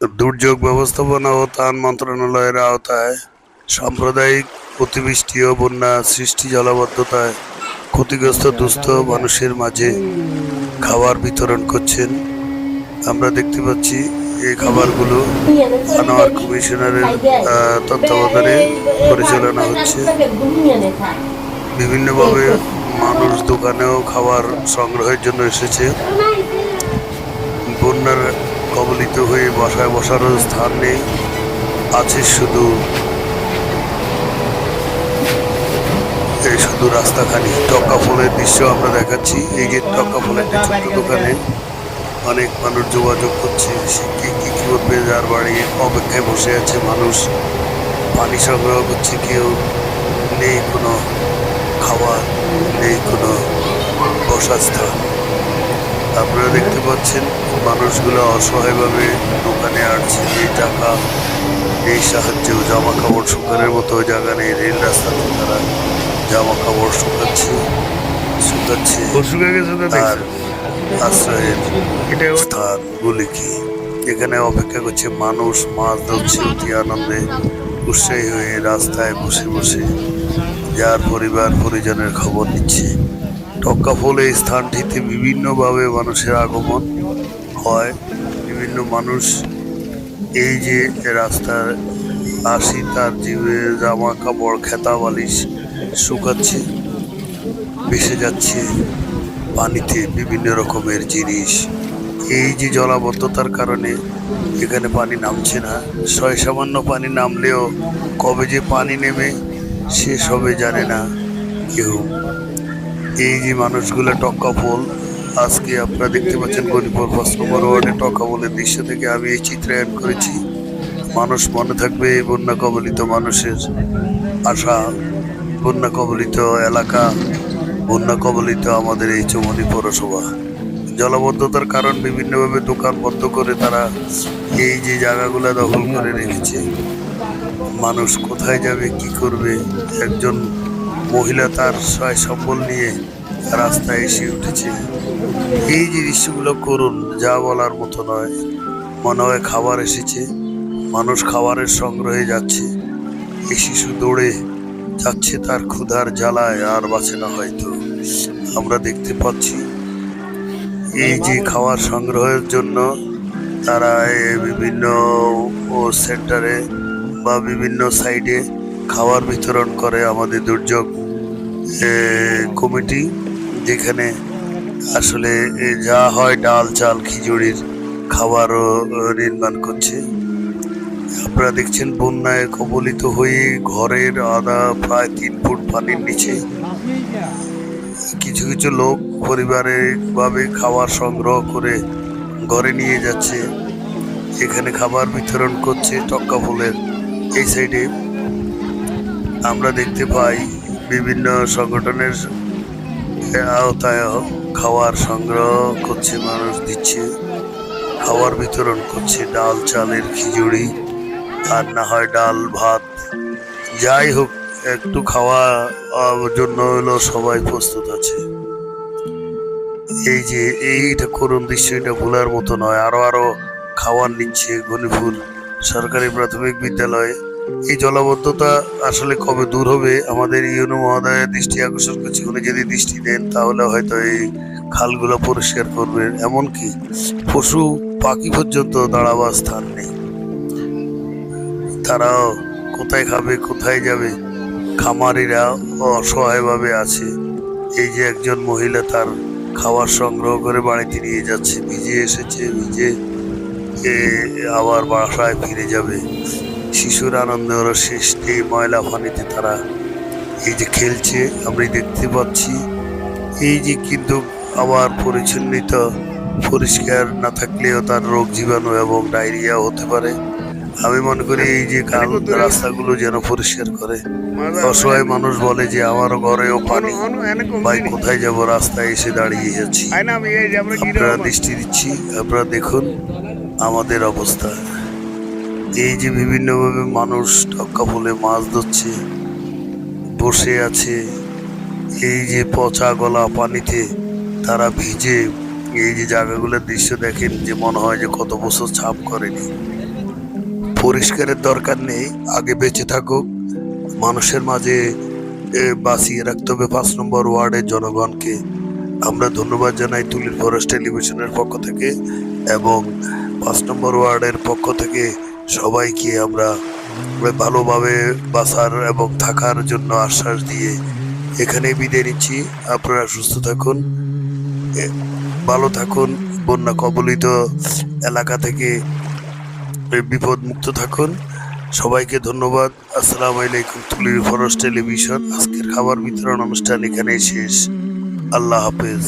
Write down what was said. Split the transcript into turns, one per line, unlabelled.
দুর্যোগ ব্যবস্থাপনা ও ত্রাণ মন্ত্রণালয়ের আওতায় সাম্প্রদায়িক অতিবৃষ্টি ও বন্যা সৃষ্টি জলাবদ্ধতায় ক্ষতিগ্রস্ত দুস্থ মানুষের মাঝে খাবার বিতরণ করছেন। আমরা দেখতে পাচ্ছি এই খাবারগুলো আনোয়ার কমিশনারের তত্ত্বাবধানে পরিচালনা হচ্ছে। বিভিন্নভাবে মানুষ দোকানেও খাবার সংগ্রহের জন্য এসেছে। কবলিত হয়ে বাসায় বসারও স্থান নেই। আছে শুধু এই শুধু রাস্তাখানি। টক্কা ফুলের দৃশ্য আমরা দেখাচ্ছি। এই যে টক্কা ফুলের যে ছোট্ট দোকানে অনেক মানুষ যোগাযোগ করছে। সে কে কি করবে, যার বাড়ি অপেক্ষায় বসে আছে মানুষ। পানি সংগ্রহ করছে কেউ। নেই কোনো খাবার, নেই কোনো বসার স্থান। আপনারা দেখতে পাচ্ছেন মানুষগুলো অসহায়ভাবে দোকানে আসছে। এই টাকা এই সাহায্যে জামা কাপড় শুকানোর মতো জায়গা নেই রেল রাস্তাতে তারা। জামা কাপড় শুকাচ্ছে। শুকাচ্ছে আর আশ্রয়ের স্থানগুলি কি? এখানে অপেক্ষা করছে মানুষ মাছ ধরছে অতি আনন্দে উৎসাহী হয়ে রাস্তায় বসে বসে। যার পরিবার পরিজনের খবর নিচ্ছে। টক্কা ফলে স্থানটিতে বিভিন্নভাবে মানুষের আগমন হয়। বিভিন্ন মানুষ এই যে রাস্তার আসি তার জীবে জামা কাপড় খেতা বালিশ শুকাচ্ছে, ভেসে যাচ্ছে পানিতে বিভিন্ন রকমের জিনিস। এই যে জলাবদ্ধতার কারণে এখানে পানি নামছে না। ছয় সামান্য পানি নামলেও কবে যে পানি নেমে শেষ হবে জানে না কেউ। এই যে মানুষগুলো টক্কা ফুল, আজকে আপনারা দেখতে পাচ্ছেন গরিপুর পাঁচ নম্বর ওয়ার্ডে টক্কা ফুলের দৃশ্য থেকে আমি এই চিত্রায়ন করেছি। মানুষ মনে থাকবে এই বন্যা কবলিত মানুষের আশা। বন্যা কবলিত এলাকা, বন্যা কবলিত আমাদের এই চৌমনি পৌরসভা। জলাবদ্ধতার কারণ বিভিন্নভাবে দোকান বন্ধ করে তারা এই যে জায়গাগুলো দখল করে রেখেছে। মানুষ কোথায় যাবে, কি করবে, একজন মহিলা তার সয় সম্বল নিয়ে রাস্তায় এসে উঠেছে। এই যে দৃশ্যগুলো করুন, যা বলার মতো নয়। মনে হয় খাবার এসেছে। মানুষ খাবারের সংগ্রহে যাচ্ছে। এই শিশু দৌড়ে যাচ্ছে তার ক্ষুধার জ্বালায়, আর বাঁচে না হয়তো। আমরা দেখতে পাচ্ছি, এই যে খাবার সংগ্রহের জন্য তারা এ বিভিন্ন সেন্টারে বা বিভিন্ন সাইডে খাবার বিতরণ করে আমাদের দুর্যোগ কমিটি, যেখানে আসলে যা হয় ডাল, চাল, খিচুড়ির খাবারও নির্মাণ করছে। আপনারা দেখছেন, বন্যায় কবলিত হয়ে ঘরের আদা প্রায় তিন ফুট পানির নিচে কিছু কিছু লোক পারিবারিকভাবে খাবার সংগ্রহ করে ঘরে নিয়ে যাচ্ছে। এখানে খাবার বিতরণ করছে টক্কা ফুলের। এই সাইডে আমরা দেখতে পাই বিভিন্ন সংগঠনের আওতায় খাওয়ার সংগ্রহ করছে, মানুষ দিচ্ছে, খাওয়ার বিতরণ করছে, ডাল, চালের খিচুড়ি, আর না হয় ডাল, ভাত। যাই হোক, একটু খাওয়া জন্য হলো সবাই প্রস্তুত আছে। এই যে, এইটা করুন দৃশ্য, এটা ভোলার মতো নয়। আরও আরও খাওয়ার নিচ্ছে গণিপুর সরকারি প্রাথমিক বিদ্যালয়ে। এই জলাবদ্ধতা আসলে কবে দূর হবে? আমাদের ইউনো মহোদয়ের দৃষ্টি আকর্ষণ করছে। উনি যদি দৃষ্টি দেন, তাহলে হয়তো এই খালগুলো পরিষ্কার করবেন। এমনকি পশু, পাখি পর্যন্ত দাঁড়াবার স্থান নেই। তারাও কোথায় খাবে, কোথায় যাবে? খামারিরা অসহায়ভাবে আছে। এই যে একজন মহিলা তার খাবার সংগ্রহ করে বাড়িতে নিয়ে যাচ্ছে, ভিজে এসেছে, ভিজে আবার বাসায় ফিরে যাবে। শিশুর আনন্দ হলো শেষ নেই ময়লা পানিতে তারা এই যে খেলছে আমরা দেখতে পাচ্ছি। এই যে কিন্তু আবার পরিচ্ছন্নিত পরিষ্কার না থাকলেও তার রোগ জীবাণু এবং ডায়রিয়া হতে পারে। আমি মনে করি এই যে কাল রাস্তাগুলো যেন পরিষ্কার করে। অসহায় মানুষ বলে যে আমার ঘরেও পানি ভাই কোথায় যাব? রাস্তায় এসে দাঁড়িয়ে যাচ্ছি আপনারা দৃষ্টি দিচ্ছি আপনারা দেখুন আমাদের অবস্থা। এই যে বিভিন্নভাবে মানুষ টক্কা ফুলে মাছ ধরছে, বসে আছে, এই যে পচা গলা পানিতে তারা ভিজে এই যে জায়গাগুলোর দৃশ্য দেখেন যে মনে হয় যে কত বছর ছাপ করেনি। পরিষ্কারের দরকার নেই, আগে বেঁচে থাকুক, মানুষের মাঝে বাঁচিয়ে রাখতে হবে পাঁচ নম্বর ওয়ার্ডের জনগণকে। আমরা ধন্যবাদ জানাই তুলির ফরেস্ট টেলিভিশনের পক্ষ থেকে এবং পাঁচ নম্বর ওয়ার্ডের পক্ষ থেকে সবাইকে আমরা ভালোভাবে বাঁচার এবং থাকার জন্য আশ্বাস দিয়ে এখানেই বিদায় নিচ্ছি। আপনারা সুস্থ থাকুন ভালো থাকুন, বন্যা কবলিত এলাকা থেকে বিপদ মুক্ত থাকুন। সবাইকে ধন্যবাদ। আসসালামু আলাইকুম তুলির ফরেস্ট টেলিভিশন। আজকের খাবার বিতরণ অনুষ্ঠান এখানেই শেষ। আল্লাহ হাফেজ।